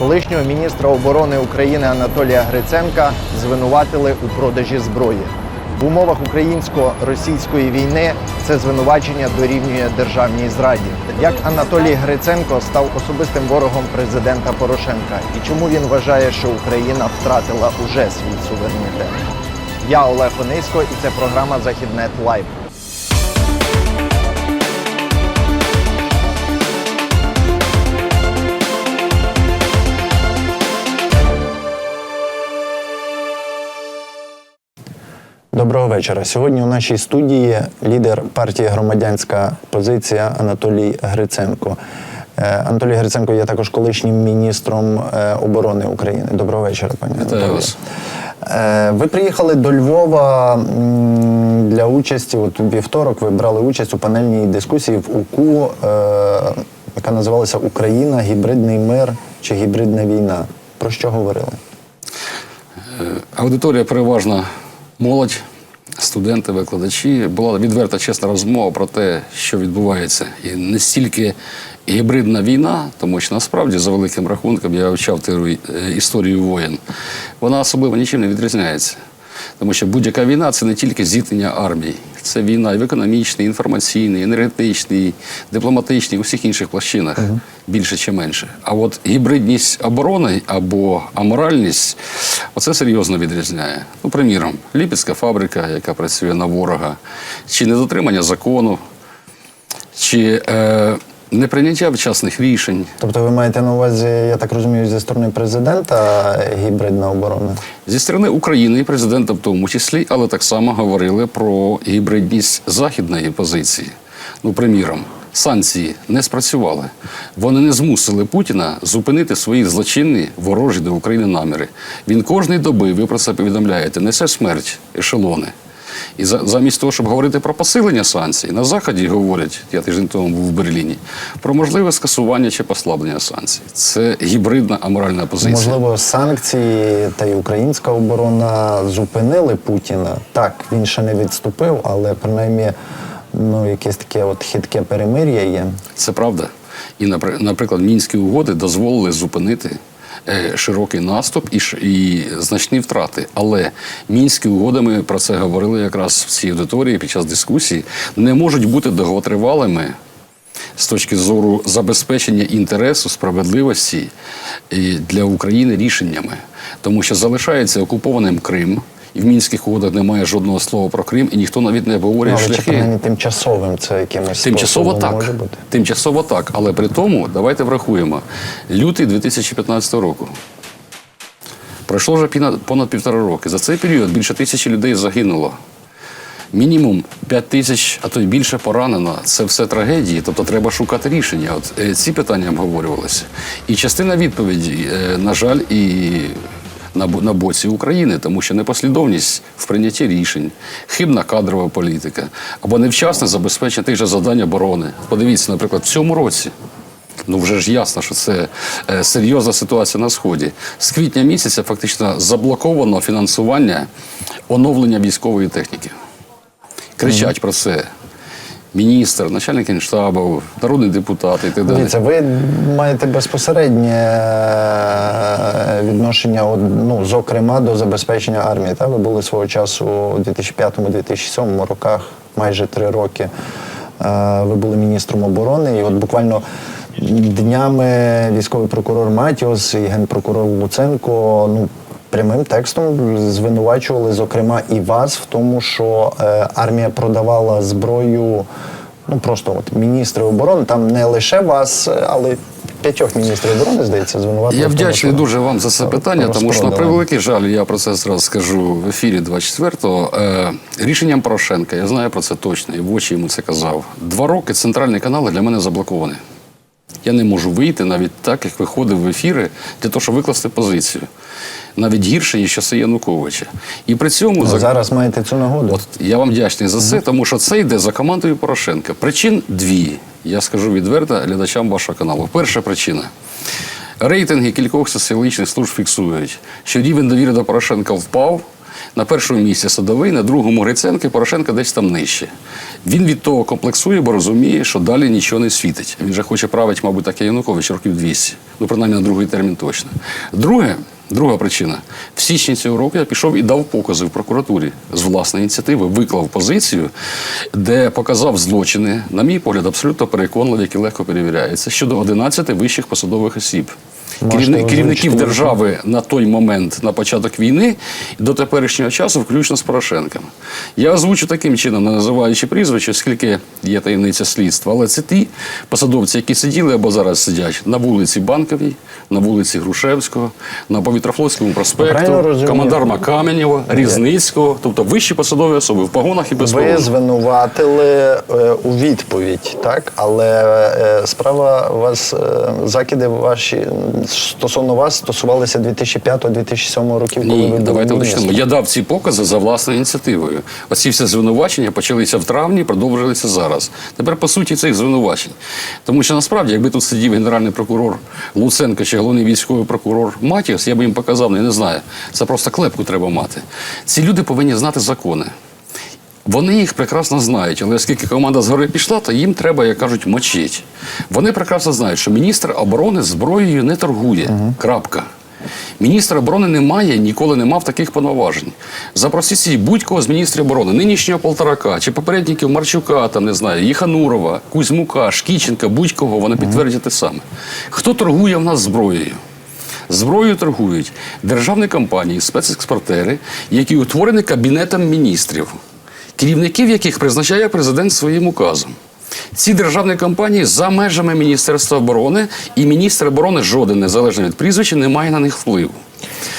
Колишнього міністра оборони України Анатолія Гриценка звинуватили у продажі зброї. В умовах українсько-російської війни це звинувачення дорівнює державній зраді. Як Анатолій Гриценко став особистим ворогом президента Порошенка і чому він вважає, що Україна втратила уже свій суверенітет? Я Олег Онисько, і це програма Західнет Лайв. Доброго вечора. Сьогодні у нашій студії лідер партії Громадянська позиція Анатолій Гриценко. Е, Анатолій Гриценко є також колишнім міністром е, оборони України. Доброго вечора, пані Анатолій. Е, Ви приїхали до Львова для участі. От у вівторок ви брали участь у панельній дискусії в УКУ, яка називалася Україна, гібридний мир чи гібридна війна. Про що говорили? Аудиторія переважно молодь, студенти, викладачі. Була відверта чесна розмова про те, що відбувається. І не стільки гібридна війна, тому що насправді, за великим рахунком, я вивчав е, історію воєн. Вона особливо нічим не відрізняється. Тому що будь-яка війна це не тільки зіткнення армій. Це війна і в економічній, інформаційній, енергетичній, дипломатичній, у всіх інших площинах більше чи менше. А от гібридність оборони або аморальність оце серйозно відрізняє. Ну, приміром, Ліпецька фабрика, яка працює на ворога, чи недотримання закону, чи е, неприйняття вчасних рішень. Тобто ви маєте на увазі, я так розумію, зі сторони президента гібридна оборона? Зі сторони України і президента в тому числі, але так само говорили про гібридність західної позиції. Ну, приміром, санкції не спрацювали. Вони не змусили Путіна зупинити свої злочинні ворожі до України наміри. Він кожної доби, ви про це повідомляєте, несе смерть ешелони. І за- замість того, щоб говорити про посилення санкцій, на Заході говорять, я тиждень тому був в Берліні, про можливе скасування чи послаблення санкцій. Це гібридна аморальна позиція. Можливо, санкції та й українська оборона зупинили Путіна. Так, він ще не відступив, але принаймні ну, якесь таке от хитке перемир'я є. Це правда. І, наприклад, мінські угоди дозволили зупинити широкий наступ і, і значні втрати. Але мінські угоди, ми про це говорили якраз в цій аудиторії під час дискусії, не можуть бути довготривалими з точки зору забезпечення інтересу, справедливості для України рішеннями. Тому що залишається окупованим Крим. І в мінських угодах немає жодного слова про Крим, і ніхто навіть не Ну, обговорює але шляхи. принаймні тимчасовим це якимось Тимчасово так. може бути. Тимчасово так. Але при тому давайте врахуємо. Лютий 2015 року. Пройшло вже понад півтора роки. За цей період більше тисячі людей загинуло. Мінімум 5 тисяч, а то й більше поранено. Це все трагедії, тобто треба шукати рішення. От е, ці питання обговорювалися. І частина відповіді, е, на жаль, і на, на боці України, тому що непослідовність в прийнятті рішень, хибна кадрова політика або невчасне забезпечення тих же завдань оборони. Подивіться, наприклад, в цьому році. Ну вже ж ясно, що це е, серйозна ситуація на сході. З квітня місяця фактично заблоковано фінансування оновлення військової техніки. Кричать про це міністр, начальник генштабу, народний депутат і так далі. Дивіться, ви маєте безпосереднє е, відношення, ну, зокрема, до забезпечення армії. Та? Ви були свого часу у 2005-2007 роках, майже три роки. Е, Ви були міністром оборони, і от буквально днями військовий прокурор Матіос і генпрокурор Луценко ну, прямим текстом звинувачували, зокрема, і вас в тому, що е, армія продавала зброю. Ну просто от міністри оборони, там не лише вас, але п'ятьох міністрів оборони, здається, звинуватили. Я вдячний дуже вам за це питання, тому що на превеликий жаль, я про це зразу скажу в ефірі 24-го. Е, рішенням Порошенка, я знаю про це точно, і в очі йому це казав. Два роки центральні канали для мене заблоковані. Я не можу вийти навіть так, як виходив в ефіри, для того, щоб викласти позицію. Навіть гірше, ніж часи Януковича. І при цьому Ну, за- зараз маєте цю нагоду. От я вам вдячний за це, тому що це йде за командою Порошенка. Причин дві. Я скажу відверто глядачам вашого каналу. Перша причина. Рейтинги кількох соціологічних служб фіксують, що рівень довіри до Порошенка впав, На першому місці Садовий, на другому Гриценко, і Порошенко десь там нижче. Він від того комплексує, бо розуміє, що далі нічого не світить. Він же хоче правити, мабуть, так як Янукович років 200. Ну, принаймні на другий термін точно. Друге, друга причина. В січні цього року я пішов і дав покази в прокуратурі з власної ініціативи, виклав позицію, де показав злочини, на мій погляд, абсолютно переконливі, які легко перевіряються, щодо 11 вищих посадових осіб. Можете Керівни- керівників держави на той момент, на початок війни, до теперішнього часу, включно з Порошенком. Я озвучу таким чином, не називаючи прізвище, оскільки є таємниця слідства, але це ті посадовці, які сиділи або зараз сидять на вулиці Банковій, на вулиці Грушевського, на Повітрофлотському проспекту, командарма Кам'янєва, Різницького, тобто вищі посадові особи в погонах і без Ви звинуватили е, у відповідь, так? Але е, справа вас, е, закиди ваші стосовно вас стосувалися 2005-2007 років, коли ви Ні, були давайте міністром. уточнимо. Я дав ці покази за власною ініціативою. Оці всі звинувачення почалися в травні, продовжилися зараз. Тепер по суті цих звинувачень. Тому що насправді, якби тут сидів генеральний прокурор Луценко чи головний військовий прокурор Матіос, я би їм показав, ну, я не знаю. Це просто клепку треба мати. Ці люди повинні знати закони. Вони їх прекрасно знають, але оскільки команда згори пішла, то їм треба, як кажуть, мочить. Вони прекрасно знають, що міністр оборони зброєю не торгує. Крапка. Міністр оборони не має, ніколи не мав таких повноважень. Запросіть будь-кого з міністрів оборони, нинішнього Полторака, чи попередників Марчука, там не знаю, Їханурова, Кузьмука, Шкіченка, будь-кого, вони підтвердять те саме. Хто торгує в нас зброєю? Зброєю торгують державні компанії, спецекспортери, які утворені Кабінетом міністрів, керівників яких призначає президент своїм указом. Ці державні компанії за межами Міністерства оборони, і міністр оборони жоден, незалежно від прізвища, не має на них впливу.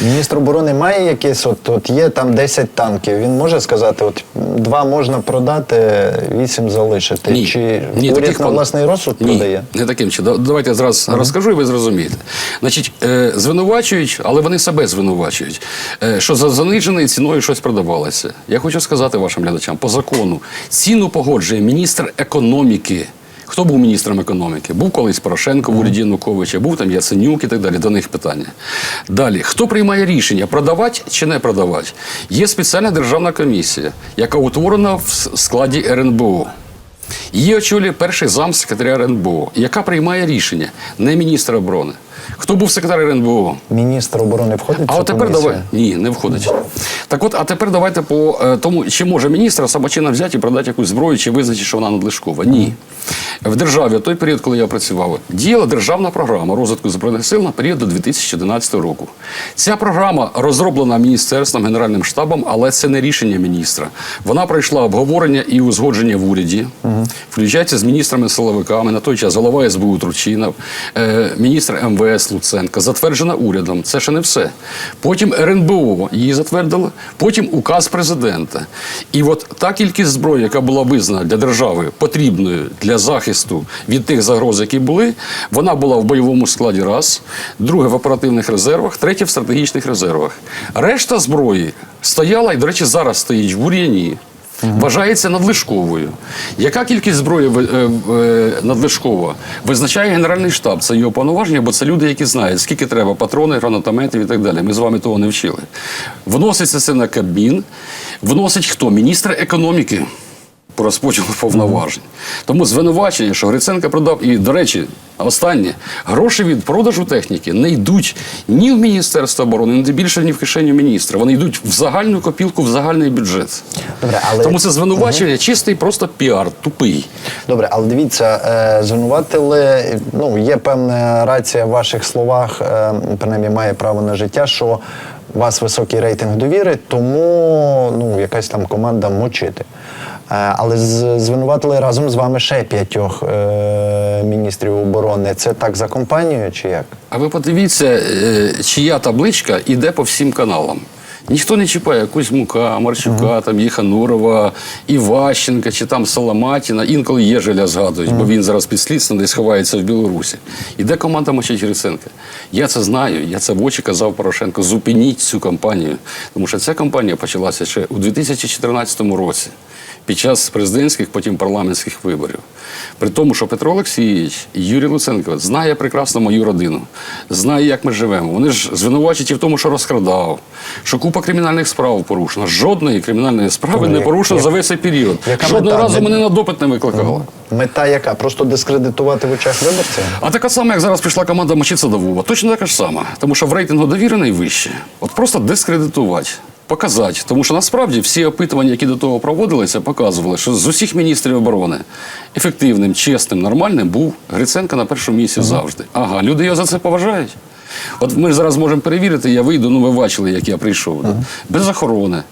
Міністр оборони має якесь, от, от є там 10 танків. Він може сказати, от два можна продати, вісім залишити. Ні, Чи ні, уряд таких на власний розсуд Ні, продає? Не таким чином. Давайте я зараз розкажу, і ви зрозумієте. Значить, е, звинувачують, але вони себе звинувачують, е, що за заниженою ціною щось продавалося. Я хочу сказати вашим глядачам, по закону ціну погоджує міністр економіки. Хто був міністром економіки? Був колись Порошенко в уряді Януковича, був там Яценюк і так далі. До них питання. Далі, хто приймає рішення, продавати чи не продавати? Є спеціальна державна комісія, яка утворена в складі РНБО. Її очолює перший зам секретаря РНБО, яка приймає рішення, не міністр оборони. Хто був секретар РНБО? Міністр оборони входить А от тепер давай. Ні, не входить. Так от, а тепер давайте по е, тому, чи може міністр самочинно взяти і продати якусь зброю, чи визначити, що вона надлишкова. Ні. В державі, в той період, коли я працював, діяла державна програма розвитку збройних сил на період до 2011 року. Ця програма розроблена міністерством, генеральним штабом, але це не рішення міністра. Вона пройшла обговорення і узгодження в уряді, включається з міністрами-силовиками. На той час голова СБУ Тручинов, е, міністр МВС Луценко, затверджена урядом. Це ще не все. Потім РНБО її затвердило, потім указ президента. І от та кількість зброї, яка була визнана для держави потрібною для захисту від тих загроз, які були, вона була в бойовому складі раз, друге в оперативних резервах, третє в стратегічних резервах. Решта зброї стояла і, до речі, зараз стоїть в бур'яні. Вважається надлишковою. Яка кількість зброї е, е, надлишкова визначає Генеральний штаб? Це його повноваження, бо це люди, які знають, скільки треба патрони, гранатометів і так далі. Ми з вами того не вчили. Вноситься це на Кабмін. Вносить хто? Міністр економіки по розподілу повноважень. Тому звинувачення, що Гриценко продав, і, до речі, останнє, гроші від продажу техніки не йдуть ні в Міністерство оборони, ні більше, ні в кишеню міністра. Вони йдуть в загальну копілку, в загальний бюджет. Добре, але Тому це звинувачення чистий просто піар, тупий. Добре, але дивіться, е, звинуватили. Ну є певна рація в ваших словах, е, принаймні має право на життя, що у вас високий рейтинг довіри, тому ну якась там команда мочити. Е, Але звинуватили разом з вами ще п'ятьох е, міністрів оборони. Це так за компанією чи як? А ви подивіться, е, чия табличка іде по всім каналам. Ніхто не чіпає Кузьмука, Марчука, там Єханурова, Іващенка чи там Соломатіна. Інколи Єжеля згадують, бо він зараз під слідством десь ховається в Білорусі. Іде команда мочить Гриценка. Я це знаю, я це в очі казав Порошенко. Зупиніть цю кампанію. Тому що ця кампанія почалася ще у 2014 році. Під час президентських, потім парламентських виборів. При тому, що Петро Олексійович і Юрій Луценко знає прекрасно мою родину, знає, як ми живемо. Вони ж звинувачують і в тому, що розкрадав, що купу Купа кримінальних справ порушена. Жодної кримінальної справи Ну, не порушено за весь цей період. яка Жодного мета? разу мене на допит не викликало. Мета яка? Просто дискредитувати в очах виборців? А така сама, як зараз прийшла команда мочиться до Вова. Точно така ж сама. Тому що в рейтингу довірений вище. От просто дискредитувати. Показати, тому що насправді всі опитування, які до того проводилися, показували, що з усіх міністрів оборони ефективним, чесним, нормальним був Гриценко на першому місці завжди. Ага, люди його за це поважають. От ми зараз можемо перевірити, я вийду, ну ви бачили, як я прийшов. да? Без охорони.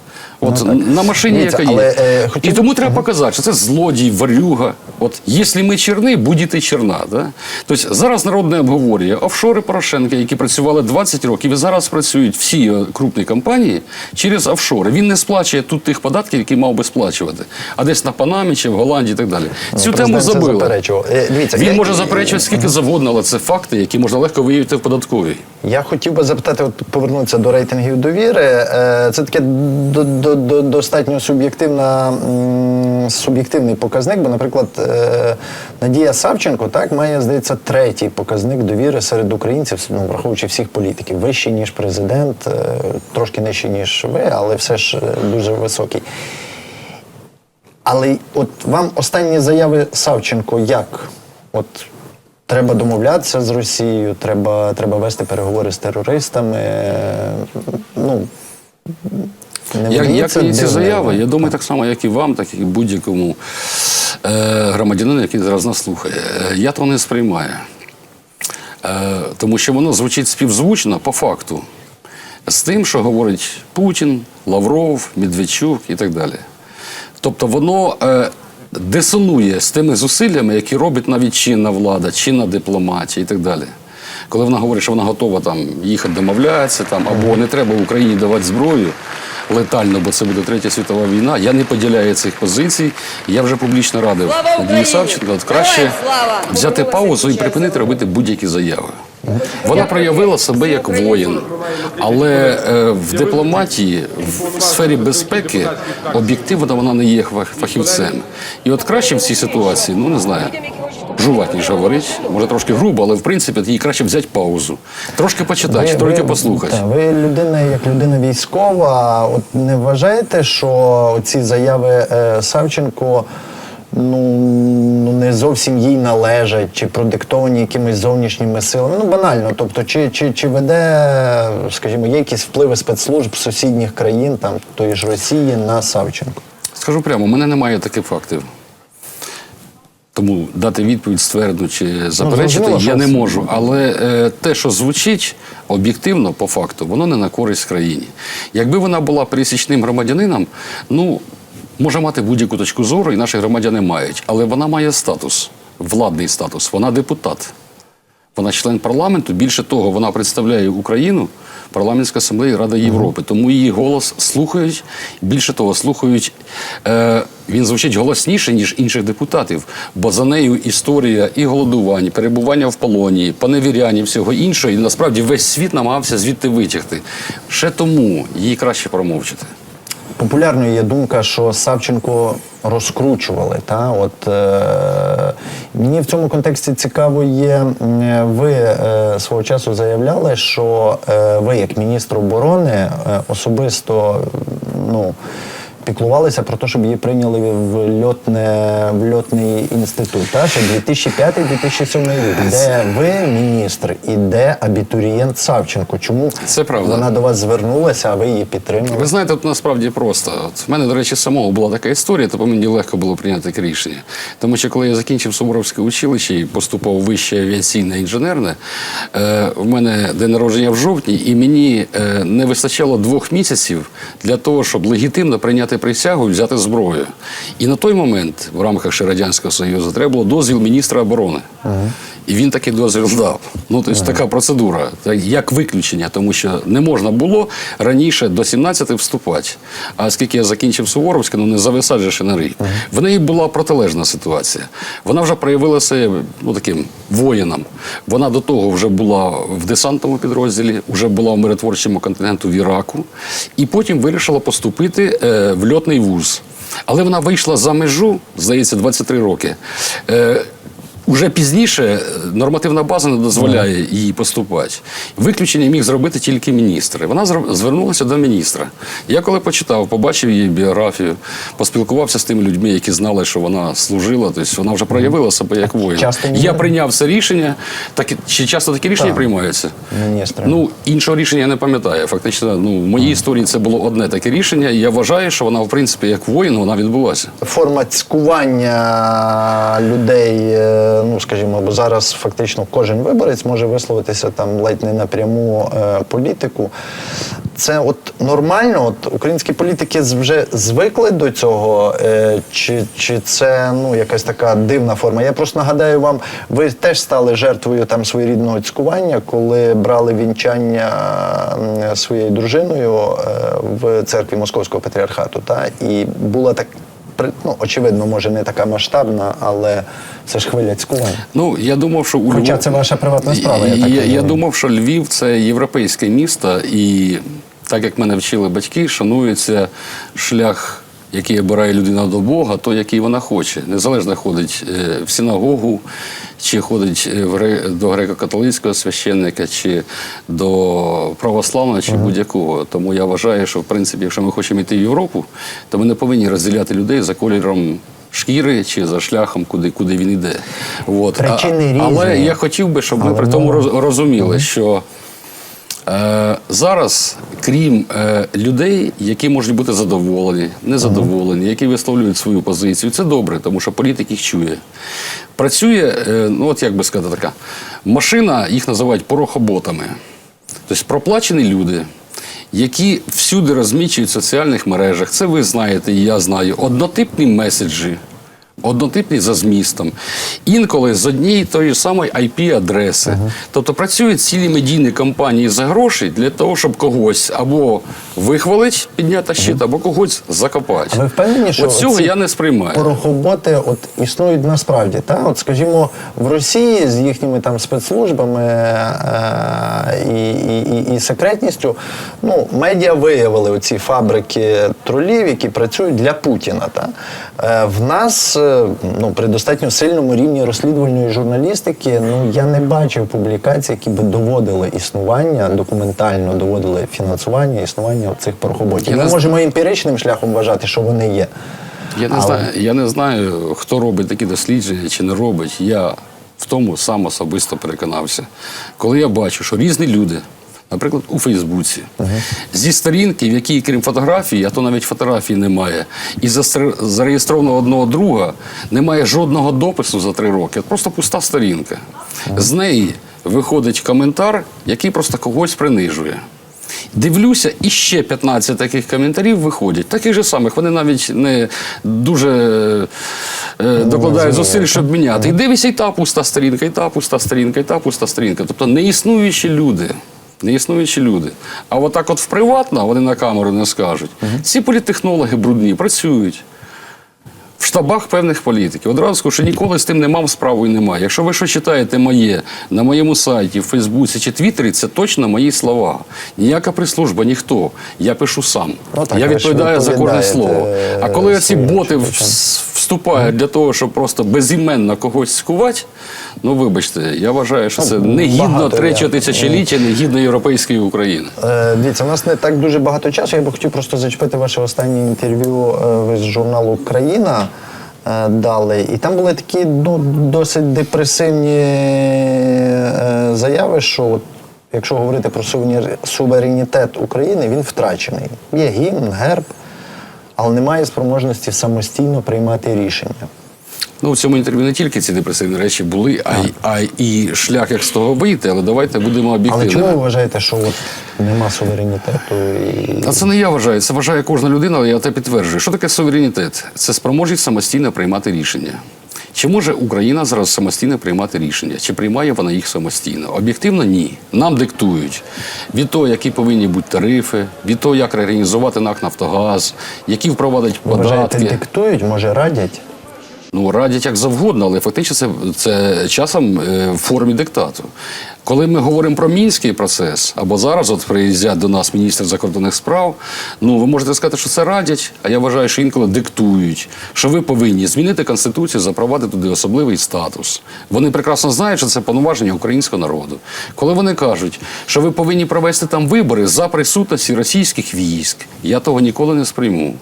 От на машині, Ну, яка є. але, е, хотів- І тому треба показати, що це злодій, варюга. От якщо ми черни, будь-ти черна. Да? Тобто зараз народ не обговорює офшори Порошенка, які працювали 20 років, і зараз працюють всі е, крупні компанії через офшори. Він не сплачує тут тих податків, які мав би сплачувати, а десь на Панамі чи в Голландії і так далі. Цю тему президент забили. Е, дивіться, Він я- може заперечувати скільки завгодно, але це факти, які можна легко виявити в податковій. Я хотів би запитати, от повернутися до рейтингів довіри. Е, Це таке до, до, до, достатньо суб'єктивна, суб'єктивний показник, бо, наприклад, е, Надія Савченко так має, здається, третій показник довіри серед українців, ну, враховуючи всіх політиків, вищий, ніж президент, е, трошки нижчий, ніж ви, але все ж дуже високий. Але от вам останні заяви Савченко як? От треба домовлятися з Росією, треба, треба вести переговори з терористами. Ну, не Як, як мені ці заяви, я думаю, так само, як і вам, так і будь-якому е, громадянину, який зараз нас слухає. Е, Я того не сприймаю. Е, тому що воно звучить співзвучно по факту з тим, що говорить Путін, Лавров, Медведчук і так далі. Тобто воно е, дисонує з тими зусиллями, які робить навіть чинна влада, чинна дипломатія і так далі. Коли вона говорить, що вона готова там їхати домовлятися, там, або не треба Україні давати зброю летально, бо це буде третя світова війна. Я не поділяю цих позицій. Я вже публічно радив Савченко, краще слава! взяти паузу і припинити робити будь-які заяви. Вона проявила себе як воїн, але е, в дипломатії, в сфері безпеки, об'єктивно вона не є фахівцем. І от краще в цій ситуації, ну не знаю, жувати, ніж говорить. Може трошки грубо, але в принципі їй краще взяти паузу. Трошки почитати, чи трохи послухати. та, ви людина, як людина військова, от не вважаєте, що ці заяви е, Савченко ну, ну не зовсім їй належать, чи продиктовані якимись зовнішніми силами? Ну банально, тобто, чи, чи, чи веде, скажімо, є якісь впливи спецслужб сусідніх країн, там тої ж Росії на Савченко? Скажу прямо, у мене немає таких фактів. Тому дати відповідь ствердну чи заперечити зрозуміло, я не можу. Але е, те, що звучить об'єктивно, по факту, воно не на користь країні. Якби вона була пересічним громадянином, ну може мати будь-яку точку зору, і наші громадяни мають. Але вона має статус, владний статус, вона депутат. Вона член парламенту. Більше того, вона представляє Україну в парламентській асамблеї Ради Європи. Тому її голос слухають. Більше того, слухають. Е, він звучить голосніше, ніж інших депутатів, бо за нею історія і голодувань, перебування в полоні, поневіряння, всього іншого. І насправді весь світ намагався звідти витягти. Ще тому їй краще промовчати. Популярною є думка, що Савченко розкручували. Та? От, е, мені в цьому контексті цікаво є, ви е, свого часу заявляли, що е, ви, як міністр оборони, е, особисто ну, піклувалися про те, щоб її прийняли в, льотне, в льотний інститут. Та? Ще 2005-2007 рік, де ви міністр і де абітурієнт Савченко. Чому Це правда. вона до вас звернулася, а ви її підтримали? Ви знаєте, от насправді просто. От в мене, до речі, самого була така історія, то мені легко було прийняти таке рішення. Тому що коли я закінчив Суворовське училище і поступав в вище авіаційне інженерне, е, в мене день народження в жовтні, і мені е, не вистачало двох місяців для того, щоб легітимно прийняти присягу і взяти зброю. І на той момент, в рамках ще Радянського Союзу, треба було дозвіл міністра оборони. І він такий дозвіл дав. Ну, тобто така процедура, як виключення, тому що не можна було раніше до 17 вступати. А оскільки я закінчив Суворовське, ну не зависать же ще на рік. В неї була протилежна ситуація. Вона вже проявила себе ну, таким воїном. Вона до того вже була в десантному підрозділі, вже була в миротворчому континенту в Іраку, і потім вирішила поступити е, в льотний вуз. Але вона вийшла за межу, здається, 23 роки. Уже пізніше е, нормативна база не дозволяє їй поступати. Виключення міг зробити тільки міністр. Вона звернулася до міністра. Я коли почитав, побачив її біографію, поспілкувався з тими людьми, які знали, що вона служила, тобто вона вже проявила себе як воїн. Я прийняв це рішення. Так, чи часто такі рішення Так. приймаються? Міністри. Ну, іншого рішення я не пам'ятаю. Фактично, ну, в моїй історії це було одне таке рішення, і я вважаю, що вона, в принципі, як воїн, вона відбулася. Форма цькування людей, е, ну скажімо, бо зараз фактично кожен виборець може висловитися там ледь не напряму е, політику. Це от нормально, от українські політики вже звикли до цього, е, чи, чи це ну якась така дивна форма? Я просто нагадаю вам, ви теж стали жертвою там своєрідного цькування, коли брали вінчання своєю дружиною е, в церкві Московського патріархату. Та і була так. Ну, очевидно, може не така масштабна, але це ж хвиля цькування. Ну, я думав, що у Хоча Львов- це ваша приватна справа, я Я, так я, я думав, що Львів це європейське місто, і так як мене вчили батьки, шанується шлях, який обирає людина до Бога, той, який вона хоче. Незалежно ходить е, в синагогу, чи ходить е, до греко-католицького священника, чи до православного, чи будь-якого. Тому я вважаю, що в принципі, якщо ми хочемо йти в Європу, то ми не повинні розділяти людей за кольором. Шкіри чи за шляхом, куди, куди він йде. От. Причини А- Але я хотів би, щоб ми Але при тому мова- розуміли, що зараз, крім е, людей, які можуть бути задоволені, незадоволені, які висловлюють свою позицію, це добре, тому що політик їх чує. Працює, е, ну от як би сказати, така машина, їх називають порохоботами. Тобто проплачені люди. Які всюди розмічують в соціальних мережах, це ви знаєте, і я знаю, однотипні меседжі, однотипні за змістом. Інколи з однієї тої ж самої IP-адреси. Тобто працюють цілі медійні компанії за гроші для того, щоб когось або вихвалить, підняти щит, або когось закопати. А ви впевнені, що От цього я не сприймаю. Порохоботи от існують насправді. Та? От, скажімо, в Росії з їхніми там спецслужбами е- і, і, і, і секретністю, ну, медіа виявили оці фабрики тролів, які працюють для Путіна. Та? Е, в нас е, ну, при достатньо сильному рівні розслідувальної журналістики ну, я не бачив публікацій, які би доводили існування, документально доводили фінансування, існування цих порохоботів. Ми не можемо емпіричним шляхом вважати, що вони є. Я не, Але- знаю, я не знаю, хто робить такі дослідження чи не робить. Я в тому сам особисто переконався. Коли я бачу, що різні люди, наприклад, у Фейсбуці, зі сторінки, в якій, крім фотографії, а то навіть фотографії немає, і застре- зареєстровано одного друга, немає жодного допису за три роки, просто пуста сторінка. З неї виходить коментар, який просто когось принижує. Дивлюся, і ще 15 таких коментарів виходять. Таких же самих. Вони навіть не дуже е, докладають зусиль, щоб міняти. І дивишся, і та пуста сторінка, і та пуста сторінка, і та пуста сторінка. Тобто неіснуючі люди. Неіснуючі люди. А отак от в приватно вони на камеру не скажуть. Ці політтехнологи брудні працюють. В штабах певних політиків. Одразу скажу, що ніколи з тим не мав справу і немає. Якщо ви що читаєте моє на моєму сайті, в Фейсбуці чи Твіттері, це точно мої слова. Ніяка прислужба, ніхто. Я пишу сам. Ну, так, я відповідаю за кожне слово. А коли ці боти в-. Вступають для того, щоб просто безіменно когось скувати, ну вибачте, я вважаю, що це не гідно багато третього тисячоліття, не гідно європейської України. Е, Дивіться, у нас не так дуже багато часу. Я би хотів просто зачепити ваше останнє інтерв'ю е, ви з журналу Країна. е, Дали, і там були такі ну, досить депресивні е, заяви, що от, якщо говорити про суверенітет України, він втрачений. Є гімн, герб, але немає спроможності самостійно приймати рішення. Ну, в цьому інтерв'ю не тільки ці депресивні речі були, а, й- а і шлях, як з того вийти, але давайте будемо Але чому ви вважаєте, що от нема суверенітету і А це не я вважаю, це вважає кожна людина, але я те підтверджую. Що таке суверенітет? Це спроможність самостійно приймати рішення. Чи може Україна зараз самостійно приймати рішення? Чи приймає вона їх самостійно? Об'єктивно ні. Нам диктують від того, які повинні бути тарифи, від того, як реорганізувати НАК Нафтогаз, які впровадить податки. вважаєте, диктують, може радять? Ну, радять як завгодно, але фактично це, це часом е, в формі диктату. Коли ми говоримо про мінський процес, або зараз от приїздять до нас міністр закордонних справ, ну ви можете сказати, що це радять, а я вважаю, що інколи диктують, що ви повинні змінити конституцію, запровадити туди особливий статус. Вони прекрасно знають, що це повноваження українського народу. Коли вони кажуть, що ви повинні провести там вибори за присутності російських військ, я того ніколи не сприйму.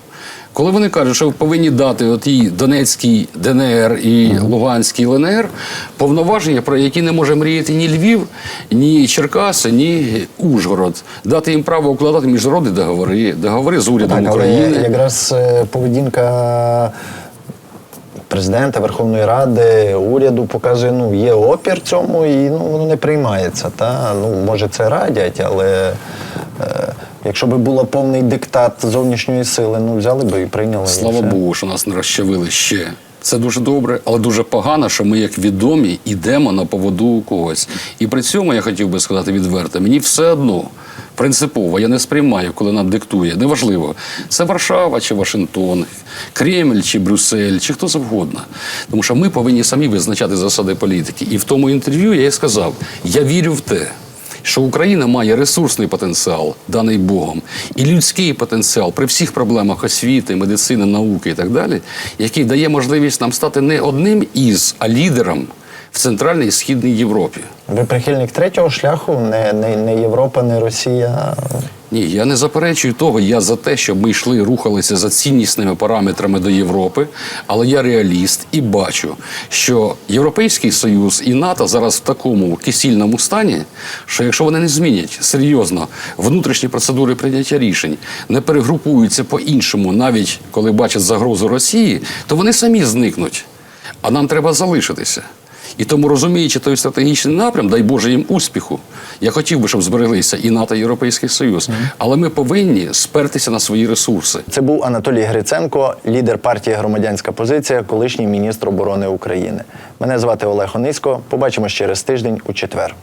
Коли вони кажуть, що повинні дати отій Донецькій ДНР і Луганській ЛНР повноваження, про які не може мріяти ні Львів, ні Черкаси, ні Ужгород, дати їм право укладати міжнародні договори, договори з урядом Так, але України. якраз е, поведінка президента Верховної Ради, уряду показує, ну, є опір цьому, і ну, воно не приймається. Та? Ну, може, це радять, але е, якщо б було повний диктат зовнішньої сили, ну взяли би і прийняли. Слава. Богу, що нас не розчавили ще. Це дуже добре, але дуже погано, що ми, як відомі, йдемо на поводу у когось. І при цьому я хотів би сказати відверто, мені все одно принципово, я не сприймаю, коли нам диктує. Неважливо, це Варшава чи Вашингтон, Кремль чи Брюссель, чи хто завгодно. Тому що ми повинні самі визначати засади політики. І в тому інтерв'ю я і сказав: я вірю в те що Україна має ресурсний потенціал, даний Богом, і людський потенціал при всіх проблемах освіти, медицини, науки і так далі, який дає можливість нам стати не одним із, а лідером в Центральній і Східній Європі. Ви прихильник третього шляху, не, не, не Європа, не Росія. Ні, я не заперечую того. Я за те, щоб ми йшли, рухалися за ціннісними параметрами до Європи, але я реаліст і бачу, що Європейський Союз і НАТО зараз в такому кисільному стані, що якщо вони не змінять серйозно внутрішні процедури прийняття рішень, не перегрупуються по-іншому, навіть коли бачать загрозу Росії, то вони самі зникнуть. А нам треба залишитися. І тому розуміючи той стратегічний напрям, дай Боже їм успіху. Я хотів би, щоб збереглися і НАТО, і Європейський Союз. Але ми повинні спертися на свої ресурси. Це був Анатолій Гриценко, лідер партії Громадянська позиція, колишній міністр оборони України. Мене звати Олег Онисько. Побачимось через тиждень у четвер.